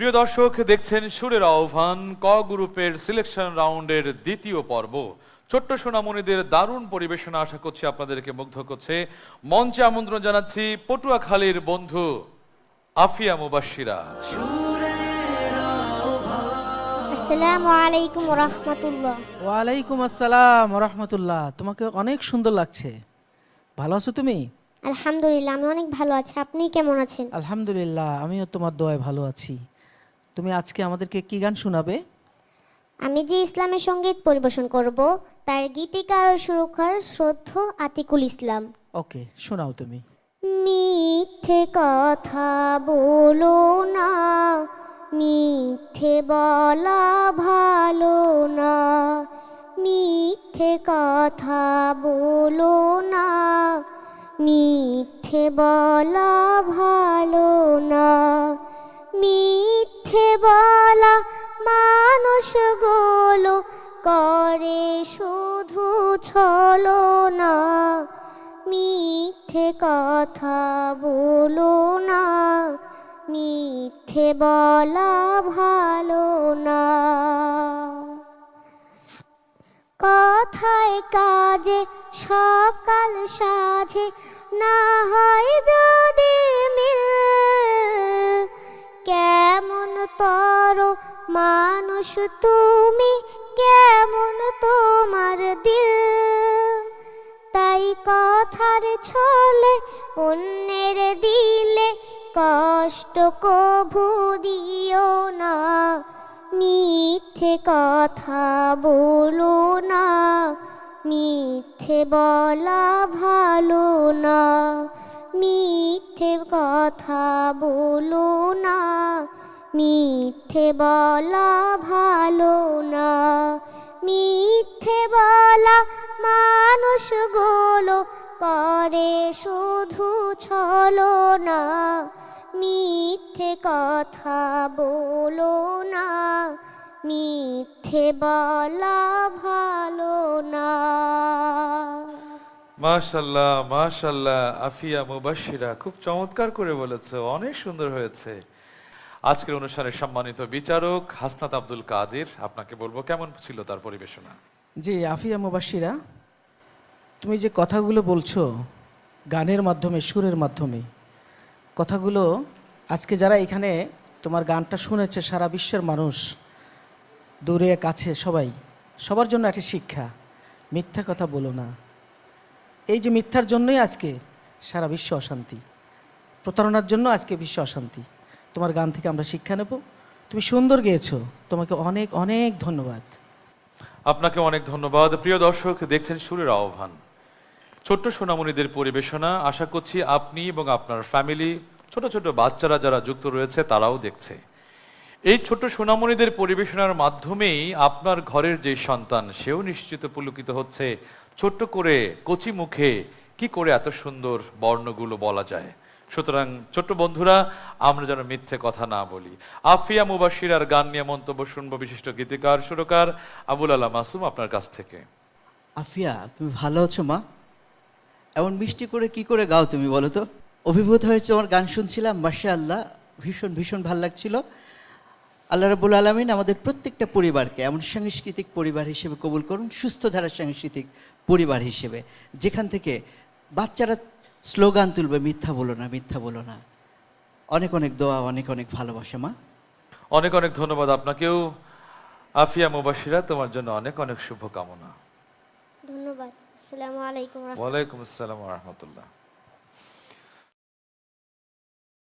প্রিয় দর্শক দেখছেন সুরের আহ্বান ক গ্রুপের সিলেকশন রাউন্ডের দ্বিতীয় পর্ব। ছোট্ট সোনামণিদের দারুণ পরিবেশনা আশা করছি আপনাদেরকে মুগ্ধ করছে। মঞ্চে আমন্ত্রণ জানাচ্ছি পটুয়াখালীর বন্ধু আফিয়া মুবাশিরা আসসালামু আলাইকুম রহমতুল্লাহ ওয়ালাইকুম আসসালাম রহমতুল্লাহ তোমাকে অনেক সুন্দর লাগছে। ভালো আছো তুমি? আলহামদুলিল্লাহ আমি অনেক ভালো আছি। আপনি কেমন আছেন? আলহামদুলিল্লাহ আমিও তোমার দোয়ায় ভালো আছি। তুমি আজকে আমাদেরকে কি গান শোনাবে? আমি যে ইসলামের সংগীত পরিবেশন করব তার গীতিকার ও সুরকার শ্রদ্ধ আতিকুল ইসলাম। ওকে শোনাও তুমি। মিথ্যে কথা বলো না মিথ্যে বলা ভালো না মিথ্যে কথা বলো না মিথ্যে বলা ভালো না মিথ্যে বলা মানুষগুলো করে শুধু ছলো না। মিথ্যে কথা বলো না। মিথ্যে বলা ভালো না। কথায় কাজে সকাল সাজে না হয় যদি মানুষ, তুমি কেমন তোমার দিল? তাই কথার ছলে অন্যের দিলে কষ্ট কভু দিও না। মিথ্যে কথা বলো না, মিথ্যে বলা ভালো না। মিথ্যে কথা বলো মিথ্যে বলা ভালো না। মিথ্যে বলা মানুষগুলো করে শুধু ছলো না। মিথ্যে কথা বলো না। মিথ্যে বলা ভালো না। মাশাল্লাহ মাশাল্লাহ, আফিয়া মুবাশিরা খুব চমৎকার করে বলেছে, অনেক সুন্দর হয়েছে। আজকের অনুষ্ঠানের সম্মানিত বিচারক হাসনাত আব্দুল কাদের, আপনাকে বলব কেমন ছিল তার পরিবেশনা? জি, আফিয়া মুবাসিরা তুমি যে কথাগুলো বলছো, গানের মাধ্যমে, সুরের মাধ্যমে, কথাগুলো আজকে যারা এখানে তোমার গানটা শুনেছে, সারা বিশ্বের মানুষ, দূরে, কাছে, সবাই, সবার জন্য একটি শিক্ষা, মিথ্যা কথা বলো না। এই যে মিথ্যার জন্যই আজকে সারা বিশ্ব অশান্তি, প্রতারণার জন্য আজকে বিশ্ব অশান্তি। তোমার গান থেকে আমরা শিক্ষা নেব। তুমি সুন্দর গেয়েছো। তোমাকে অনেক অনেক ধন্যবাদ। আপনাকে অনেক ধন্যবাদ। প্রিয় দর্শক, দেখছেন সুরের আহ্বান। ছোট্ট সোনামণিদের পরিবেশনা, আশা করছি আপনি এবং আপনার ফ্যামিলি ছোট ছোট বাচ্চারা যারা যুক্ত রয়েছে, তারাও দেখছে। এই ছোট্ট সোনামণিদের পরিবেশনার মাধ্যমেই আপনার ঘরের যে সন্তান, সেও নিশ্চিত পুলকিত হচ্ছে। ছোট্ট করে কচি মুখে কি করে এত সুন্দর বর্ণগুলো বলা যায়। সুতরাং ছোট্ট বন্ধুরা, আমরা যেন মিথ্যে কথা না বলি। আফিয়া মুবাশির আর গান নিয়ে মন্তব্য শুনব বিশিষ্ট গীতিকার, সুরকার আবুল আলা মাসুম আপনার কাছ থেকে। আফিয়া, তুমি ভালো আছো মা? এমন মিষ্টি করে কি করে গাও তুমি বলো তো? অভিভূত হয়েছে আমার গান শুনছিলাম মাসা আল্লাহ ভীষণ ভীষণ ভালো লাগছিল। আল্লাহ রাবুল আলমিন আমাদের প্রত্যেকটা পরিবারকে এমন সাংস্কৃতিক পরিবার হিসেবে কবুল করুন, সুস্থ ধারা সাংস্কৃতিক পরিবার হিসেবে। যেখান থেকে বাচ্চারা স্লোগান তুলবে মিথ্যা বলো না মিথ্যা বলো না। অনেক অনেক দোয়া অনেক অনেক ভালোবাসা মা। অনেক অনেক ধন্যবাদ আপনাকেও। আফিয়া মুবাসিরা তোমার জন্য অনেক অনেক শুভকামনা। ধন্যবাদ। আসসালামু আলাইকুম ওয়া ওয়ালাইকুম আসসালাম রহমতুল্লাহ।